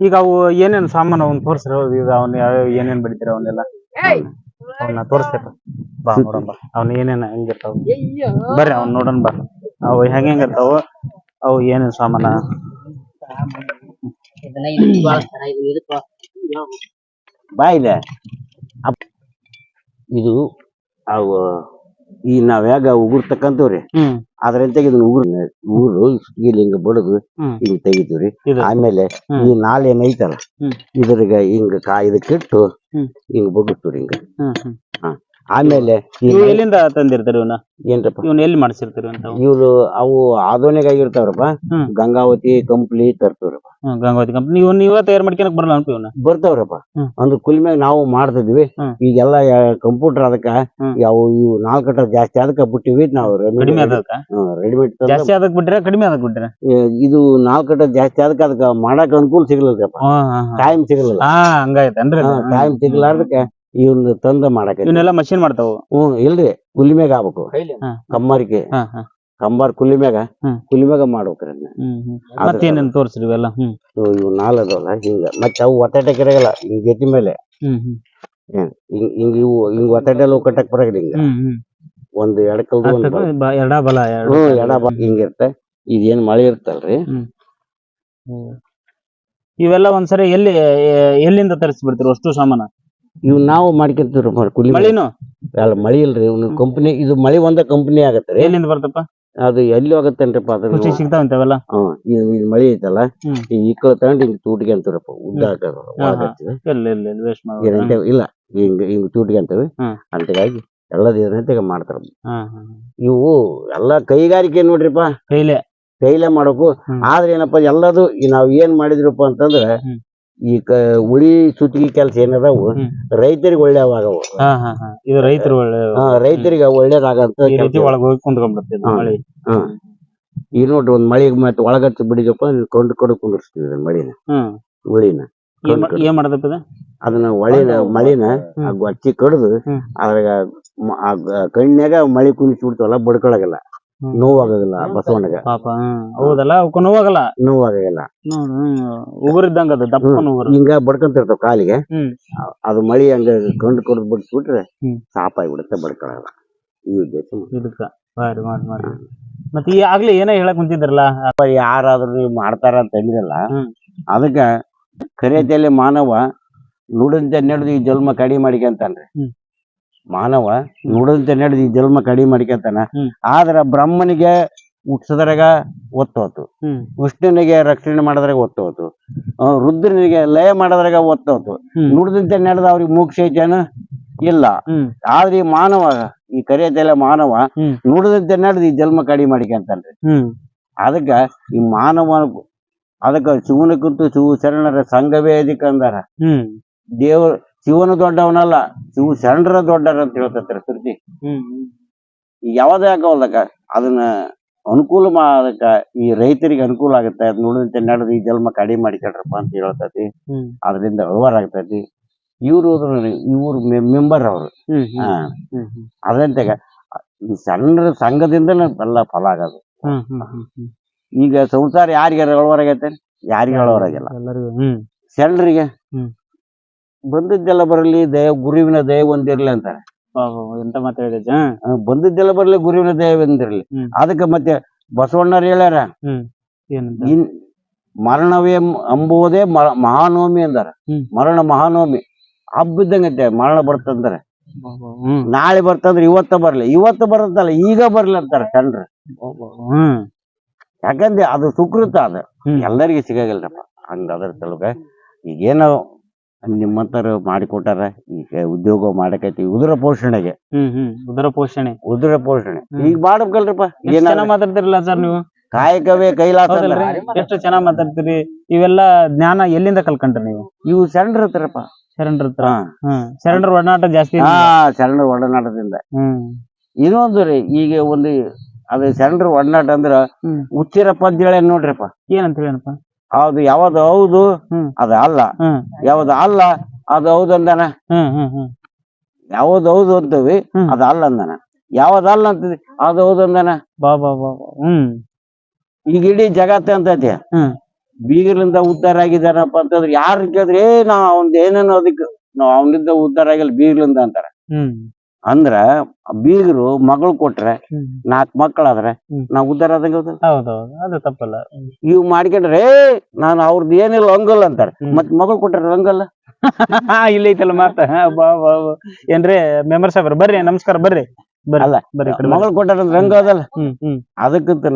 ಈಗ ಅವು ಏನೇನ್ ಸಾಮಾನು ಅವ್ನ ತೋರ್ಸ್ರಿ ಈಗ ಅವ್ನ ಯಾವ ಏನೇನ್ ಬೆಳಿತೀರ ಅವನ್ನೆಲ್ಲ ಅವನ್ನ ತೋರಿಸ್ತೇಪ ಬಾ ನೋಡೋಣ ಬಾ. ಅವ್ನ ಏನೇನ್ ಹೆಂಗಿರ್ತಾವ? ಬರ್ರಿ ಅವ್ನ ನೋಡೋಣ ಬಾ. ಅವು ಹೆಂಗ ಹೆಂಗಿರ್ತಾವ ಅವು ಏನೇನ್ ಸಾಮಾನ? ಬಾ ಇದೆ. ಇದು ಅವು ಈ ನಾವ್ ಯಾಗ ಉಗುರ್ ತಕ್ಕಂತವ್ರಿ ಹ್ಮ್ ಅದ್ರಂತೆ ಇದನ್ನ ಉಗುರ್ ಉಗುರು ಇಲ್ಲಿ ಹಿಂಗ ಬಡದು ಹ್ಮ್. ಹಿಂಗ್ ತೆಗಿತೀವ್ರಿ ಇದು ಆಮೇಲೆ ಹ್ಮ್. ಈ ನಾಲ್ ಏನ್ ಐತಲ್ಲ ಹ್ಮ್. ಇದ್ರಾಗ ಹಿಂಗ ಕಾ ಇದಕ್ಕಿಟ್ಟು ಹ್ಮ್. ಹಿಂಗ್ ಬಗ್ಗಿಸ್ತೀವ್ರಿ ಹಿಂಗ ಹ್ಮ್ ಹ್ಮ್ ಆಮೇಲೆ ಇವು ಎಲ್ಲಿಂದ ತಂದಿರ್ತಾರ ಇವನ್ನ ಏನ್ರಪ್ಪ? ಇವನ್ ಎಲ್ಲಿ ಮಾಡ್ಸಿರ್ತೀರಿ ಅಂತ? ಇವ್ರು ಅವು ಆಧುನಿಕ ಆಗಿರ್ತಾವ್ರಪ್ಪ ಹ್ಮ್. ಗಂಗಾವತಿ ಕಂಪ್ಲಿ ತರ್ತವ್ರಪ್ಪ ಹ್ಮ್ ಗಂಗಾವತಿ ಕಂಪ್ನಿ ಇವನ್ ನೀವ ತಯಾರು ಮಾಡ್ಕೊಳಕ್ ಬರಲ್ಲ ಅಂತ ಇವನ್ನ ಬರ್ತಾವ್ರಪ್ಪ. ಹ್ಮ್. ಒಂದು ಕುಲ್ಮ್ಯಾಗ ನಾವು ಮಾಡ್ತಿದ್ವಿ. ಹ್ಮ್. ಈಗೆಲ್ಲ ಕಂಪ್ಯೂಟರ್ ಅದಕ್ಕ ಹ್ಮ್. ಯಾವ ಇವು ನಾಲ್ಕಟ ಜಾಸ್ತಿ ಅದಕ್ಕ ಬಿಟ್ಟಿವಿ ನಾವು ಕಡಿಮೆ ಅದಕ್ಕ ರೆಡಿಮೇಡ್ ಜಾಸ್ತಿ ಅದಕ್ ಬಿಟ್ರೆ ಕಡಿಮೆ ಅದಕ್ ಬಿಟ್ರೆ? ಇದು ನಾಲ್ಕಟ ಜಾಸ್ತಿ ಅದಕ್ಕ ಅದಕ್ಕ ಮಾಡಕ್ ಅನುಕೂಲ ಸಿಗ್ಲಿಲ್ಲಪ್ಪ. ಹಾ. ಟೈಮ್ ಸಿಗಲಿಲ್ಲ. ಹಾ ಅಂದ್ರೆ ಅದು? ಟೈಮ್ ಸಿಗ್ಲಾರ್ದಕ್ಕ ಇವ್ನ ತಂದ ಮಾಡಕ ಇವನ್ನೆಲ್ಲ ಮಷಿನ್ ಮಾಡ್ತಾವ. ಹ್ಮ್ ಇಲ್ರಿ ಕುಲಿಮ್ಯಾಗ ಆಗ್ಬೇಕು. ಹಾ. ಕಮ್ಮರಿಕೆ ಹಾ ಹಾ. ಕಂಬಾರ್ ಕುಲಿಮ್ಯಾಗ ಹ್ಮ್. ಕುಲಿಮ್ಯಾಗ ಮಾಡ್ಬೇಕ್ರಿ ಅದನ್ನ. ಹ್ಮ್ ಮತ್ತೇನೇನ್ ತೋರ್ಸ್ರಿ ಇವೆಲ್ಲ? ಹ್ಮ್. ಇವು ಇವು ನಾಲ್ ಅದಾವಲ್ಲ ಹಿಂಗ. ಮತ್ತೆ ಅವು ಒತ್ತಾಟ ಕೆರೆಗಲ್ಲ ಹಿಂಗ್ ಜೊತೆ ಮೇಲೆ. ಹ್ಮ್ ಹ್ಮ್. ಏನ್ ಹಿಂಗ್ ಹಿಂಗ್ ಇವು ಹಿಂಗ್ ಒತ್ತಾಟೆಲ್ಲ ಕಟ್ಟಕ್ ಬರಂಗಿಲ್ಲ ಹಿಂಗ. ಹ್ಮ್ ಹ್ಮ್. ಒಂದ್ ಎಡಕಲ್ದು ಒಂದ್ ಬಲ. ಬ- ಎಡ ಬಲ ಎರಡು ಹ್ಮ್ ಎಡ ಬಾ ಹಿಂಗಿರ್ತ ಇದೇನ್ ಮಳೆ ಇರ್ತಲ್ರಿ. ಇವೆಲ್ಲ ಒಂದ್ಸರಿ ಎಲ್ಲಿ ಎ- ಎಲ್ಲಿಂದ ತರಿಸ್ಬಿಡ್ತೀರಿ ಅಷ್ಟು ಸಾಮಾನ? ಇವ್ ನಾವು ಮಾಡ್ಕೊಂತೀವ್ರಿ ಮ- ಕುಲಿ. ಮಳಿನು? ಅಲ್ಲ ಮಳಿ ಇಲ್ರಿ ಇವ್ನ ಕಂಪನಿ ಇದು ಮಳಿ ಒಂದ ಕಂಪನಿ ಆಗತ್ತೆ ಎಲ್ಲಿಂದ ಬರ್ತಪ್ಪ? ಅದು ಎಲ್ಲಿ ಹೋಗತ್ತೇನ್ರಿಪ್ಪ ಅದ್ರ ಸಿಗ್ತಾವಂತ ಹ್ಮ್ ಇದು ಇದು ಮಳಿ ಐತಲ್ಲ? ಹ್ಮ್. ಈ ಇಕ್ಕಳ ತಗೊಂಡ್ ಹಿಂಗ್ ತೂಟ್ಕೊಂತೀರಪ್ಪ ಉದ್ದ ಹಾಕೋದು ಹಾ, ಒಳಗ್ ಹಾ. ಹಚ್ಚಿವಿ. ಎಲ್ಲಿ ಎಲ್ಲಿ ಎಲ್ಲಿ ವೇಸ್ಟ್ ಮಾಡಿ ಏನಂತೆ ಇಲ್ಲ ಹಿಂಗ್ ಹಿಂಗ್ ತೂಟಿಗೆ ಹ್ಮ್. ಅಂತಗಾಗಿ ಎಲ್ಲದ ಏನಂತೆ ಮಾಡ್ತಾರ ಇವು ಎಲ್ಲಾ ಕೈಗಾರಿಕೆ ನೋಡ್ರಿಪ್ಪ. ಕೈಲೆ? ಕೈಲೇ ಮಾಡಬೇಕು. ಹ್ಮ್. ಆದ್ರೆ ಏನಪ್ಪಾ ಎಲ್ಲದು ಈ ನಾವ್ ಏನ್ ಮಾಡಿದ್ರಪ್ಪ ಅಂತಂದ್ರೆ ಹ್ಮ್. ಈ ಕ ಉಳಿ ಸುತ್ತಿಗೆ ಕೆಲಸ ಏನದಾವು ಹ್ಮ್. ರೈತರಿಗೆ ಒಳ್ಳೇವಾಗವು ಹಾ ಹಾ ಹಾ ಇದು ರೈತರು ಒಳ್ಳೆ ಹಾ ರೈತರಿಗೆ ಒಳ್ಳೇದಾಗಂತ ಈ ರೀತಿ ಕೆಲ್ಸ. ಒಳಗ್ ಹೋಗಿ ಕುಂತ್ಕೊಂಡ್ಬಿಡ್ತದೆ ಹಾ. ಮಳಿ ಹ್ಮ್. ಈಗ ನೋಡ್ರಿ ಒಂದ್ ಮಳಿಗ್ ಮತ್ತೆ ಒಳಗಚ್ಚ ಬಿಡಿದಪ್ಪ ಕೊಂಡು ಕೊಡು ಕುಂದಿರ್ಸ್ತೀವಿ ಇದನ್ನ ಮಳಿನ ಹ್ಮ್ ಉಳಿನ ಏನ್ ಮಾ- ಏನ್ ಮಾಡದಪ್ಪ ಇದು ಅದನ್ನ ಒಳಿನ ಮಳಿನ ಹ್ಮ್. ಆ ಗೊಚ್ಚಿ ಕಡ್ದು ಹ್ಮ್. ಅದ್ರಾಗ ಮ- ಆ ಗ- ಕಣ್ಣ್ಯಾಗ ಮಳಿ ಕುಣಿಸಿ ಬಿಡ್ತಾವಲ್ಲ ಬಡ್ಕೊಳಗಲ್ಲ ಹ್ಮ್. ನೋವಾಗಲ್ಲ ಬಸವಣ್ಣಗ. ಪಾಪ ಹ್ಮ್. ಹೌದಲ್ಲ? ಅವಕ್ಕ ನೋವಾಗಲ್ಲ? ನೋವಾಗಲ್ಲ ನೋಡು ಉಗುರಿದ್ದಂಗ ಅದು ದಪ್ಪನ ಉಗುರು. ಹಿಂಗ ಬಡ್ಕೊಂತಿರ್ತಾವ ಕಾಲಿಗೆ. ಹ್ಮ್. ಅದು ಮಳಿ ಹಂಗ ಕಂಡು ಕೊಡದ್ ಬಿಟ್ಬಿಟ್ರೆ ಹ್ಮ್. ಸಾಪಾಗ್ಬಿಡುತ್ತೆ ಬಡ್ಕೊಳಲ್ಲ ಈ ಉದ್ದೇಶ ಇದಕ್ಕ ಬಾರಿ ಮಾಡಿ ಮಾಡಿ ಮತ್ತೆ ಈ ಆಗ್ಲೇ ಏನೋ ಹೇಳಕ್ ಕುಂತಿದ್ರಲ್ಲ? ಯಾರಾದ್ರೂ ನೀವು ಮಾಡ್ತಾರ ಅಂತ ಅಂದ್ರಲ್ಲ ಹ್ಮ್. ಅದಕ್ಕ ಕರೆಯತೆಯಲ್ಲಿ ಮಾನವ ನುಡಿದಂತೆ ನಡೆದು ಈ ಜನ್ಮ ಕಡಿಮೆ ಮಾಡಿಕೊಂತಾನ್ರಿ ಹ್ಮ್. ಮಾನವ ನೋಡದಂತೆ ನಡೆದು ಈ ಜನ್ಮ ಕಡಿಮೆ ಮಾಡ್ಕೊತಾನ. ಆದ್ರ ಬ್ರಹ್ಮನಿಗೆ ಹುಟ್ಟಿಸಿದ್ರಾಗ ಒತ್ತು ಹೋತು. ವಿಷ್ಣುನಿಗೆ ರಕ್ಷಣೆ ಮಾಡೋದ್ರಾಗ ಒತ್ತು ಹೋತು. ರುದ್ರನಿಗೆ ಲಯ ಮಾಡೋದ್ರಾಗ ಒತ್ತು ಹೋತು. ಹ್ಮ್. ನುಡಿದಂತೆ ನಡೆದ ಅವ್ರಿಗೆ ಮೋಕ್ಷ ಐತೇನ ಇಲ್ಲ. ಆದ್ರೆ ಈ ಮಾನವ ಈ ಕರೆಯತೆಲ್ಲ ಮಾನವ. ನುಡಿದಂತೆ ನಡೆದು ಈ ಜನ್ಮ ಕಡಿಮೆ ಮಾಡಿಕೊಂತಾನ್ರಿ. ಅದಕ್ಕ ಈ ಮಾನವ ಅದಕ್ಕ ಶಿವನಕ್ಕಂತೂ ಶಿವ ಶರಣರ ಸಂಘವೇ ಅದಕ್ಕೆ ಅಂದಾರ ದೇವ್ರ ಶಿವನ ದೊಡ್ಡವನಲ್ಲ ಶಿವ ಶರಣರ ದೊಡ್ಡರ ಅಂತ ಹೇಳ್ತಾರೆ ಶ್ರುತಿ ಯಾವ್ದೇ ಆಗವಲ್ದಕ್ಕ ಅದನ್ನ ಅನುಕೂಲ ಮಾಡಕ ಈ ರೈತರಿಗೆ ಅನುಕೂಲ ಆಗತ್ತೆ ಅದ್ ನುಡಿದಂತೆ ನಡೆದು ಈ ಜನ್ಮ ಕಡಿಮೆ ಮಾಡಿಕೊಳ್ರಪ್ಪ ಅಂತ ಹೇಳ್ತತಿ. ಅದರಿಂದ ವ್ಯವಹಾರ ಆಗ್ತೈತಿ. ಇವ್ರು ಇವ್ರು ಮೆಂಬರ್ ಅವರು. ಈ ಶರಣರ ಸಂಘದಿಂದನೇ ಎಲ್ಲ ಫಲ ಆಗೋದು. ಈಗ ಸಂಸಾರ ಯಾರಿಗೆ ಆಗೈತೆ? ಯಾರಿಗೆ ಹೇಳೋರಾಗಿಲ್ಲ ಶರಣರಿಗೆ. ಬಂದಿದ್ದೆಲ್ಲ ಬರಲಿ ದಯ ಗುರುವಿನ ದಯ ಒಂದಿರ್ಲಿ ಅಂತಾರೆ. ಎಂತ ಮಾತಾಡಿದ ಬಂದಿದ್ದೆಲ್ಲ ಬರಲಿ ಗುರುವಿನ ದಯ ಒಂದಿರ್ಲಿ. ಅದಕ್ಕೆ ಮತ್ತೆ ಬಸವಣ್ಣರು ಹೇಳ್ಯಾರ ಇನ್ ಮರಣವೇ ಅಂಬುವುದೇ ಮ- ಮಹಾನವಮಿ ಅಂದಾರ. ಮರಣ ಮಹಾನವಮಿ. ಹಬ್ಬ ಇದ್ದಂಗೈತೆ ಮರಣ ಬರ್ತಂದ್ರೆ. ನಾಳೆ ಬರ್ತಂದ್ರೆ ಇವತ್ತ ಬರ್ಲಿ. ಇವತ್ತ ಬರುತ್ತಲ್ಲ ಈಗ ಬರ್ಲಿ ಅಂತಾರ ಕಣ್ರ ಹ್ಮ್. ಯಾಕಂದ್ರೆ ಅದು ಸುಕೃತ ಅದ. ಎಲ್ಲರಿಗೂ ಸಿಗಂಗಿಲ್ರಪ್ಪ ಹಂಗ ಅದ್ರ ಸಲುಗ ಈಗೇನೋ ನಿಮ್ಮಂತರ ಮಾಡಿಕೊಟ್ಟಾರ ಈಗ ಉದ್ಯೋಗ ಮಾಡಕೈತಿ ಉದರ ಪೋಷಣೆಗೆ. ಹ್ಮ್ ಹ್ಮ್ ಉದರ ಪೋಷಣೆ. ಉದರ ಪೋಷಣೆ. ಈಗ ಮಾಡ್ಬೇಕಲ್ರಪ್ಪ? ಏನ್ ಚೆನ್ನಾಗ್ ಮಾತಾಡ್ತಿರಲ್ಲ ಸರ್ ನೀವು? ಕಾಯಕವೇ ಕೈಲಾಸ. ಹೌದಲ್ರಿ? ಎಷ್ಟು ಚೆನ್ನಾಗ್ ಮಾತಾಡ್ತೀರಿ? ಇವೆಲ್ಲ ಜ್ಞಾನ ಎಲ್ಲಿಂದ ಕಲ್ಕೊಂಡ್ರಿ ನೀವು? ಇವು ಶರಣರ ಹತ್ರಪ್ಪ. ಶರಣರ ಹತ್ರ? ಶರಣರ ಒಡನಾಟ ಜಾಸ್ತಿ ಹಾ ಶರಣರ ಒಡನಾಟದಿಂದ. ಇನ್ನೊಂದು ರೀ ಈಗ ಒಂದು ಅದೇ ಶರಣರ ಒಡನಾಟ ಅಂದ್ರ ಹುಚ್ಚಿರಪ್ಪ ಅಂತ ಹೇಳಿ ನೋಡ್ರಿಪ್ಪ. ಏನಂತ ಹೇಳಪ್ಪ? ಅದು ಯಾವ್ದು ಹೌದು ಹ್ಮ್. ಅದು ಅಲ್ಲ. ಹ್ಮ್. ಯಾವ್ದು ಅಲ್ಲ ಅದು ಹೌದು ಅಂದನ? ಹ್ಮ್ ಹ್ಮ್ ಹ್ಮ್. ಯಾವ್ದು ಹೌದು ಅಂತೀವಿ ಅದ ಅದು ಅಲ್ಲ ಅಂದಾನ. ಯಾವ್ದು ಅಲ್ಲ ಅಂತ ಅದು ಹೌದು ಅಂದಾನ? ಬಾ ಬಾ ಬಾ ಬಾ. ಹ್ಮ್. ಈಗ ಇಡೀ ಜಗತ್ತ ಅಂತೈತಿ ಹ್ಮ್. ಬೀಗರಿಂದ ಉದ್ಧಾರ ಆಗಿದಾರಪ್ಪ ಅಂತಂದ್ರೆ ಯಾರು ಕೇಳಿದ್ರೆ ಏ ನಾ ಅವ್ನ್ದ್ ಏನೇನೋ ಅದಕ್ಕೆ ನಾವ್ ಅವನಿಂದ ಉದ್ಧಾರ ಆಗಿಲ್ಲ ಬೀಗರಿಂದ ಅಂತಾರ. ಹ್ಮ್. ಅಂದ್ರ ಬೀಗರು ಮಗಳು ಕೊಟ್ರೆ ನಾಕ್ ನಾಲ್ಕ್ ಮಕ್ಕಳಾದ್ರೆ. ನಾವ್ ಉದ್ಧಾರ ಆದಂಗ? ಹೌದೌದು ಅದು ತಪ್ಪಲ್ಲ ಇವ್ ಮಾಡ್ಕೊಂಡ್ರೆ ನಾನು ಅವ್ರದ್ದು ಏನಿಲ್ಲ ಹಂಗಲ್ಲ ಅಂತಾರೆ. ಮತ್ ಮಗಳು ಕೊಟ್ರೆ ಹಂಗಲ್ಲ ಇಲ್ಲ ಐತಲ್ಲ ಮಾತ ಬಾ ಬಾ. ಏನ್ರಿ ಮೆಂಬರ್ ಸಾಹೇಬ್ರ ಬರ್ರಿ ನಮಸ್ಕಾರ ಬರ್ರಿ ಅಲ್ಲ. ಮಗಳು ಕೊಟ್ಟಾರ ಹಂಗ ಅದಲ್ಲ ಅದಕ್ಕಂತ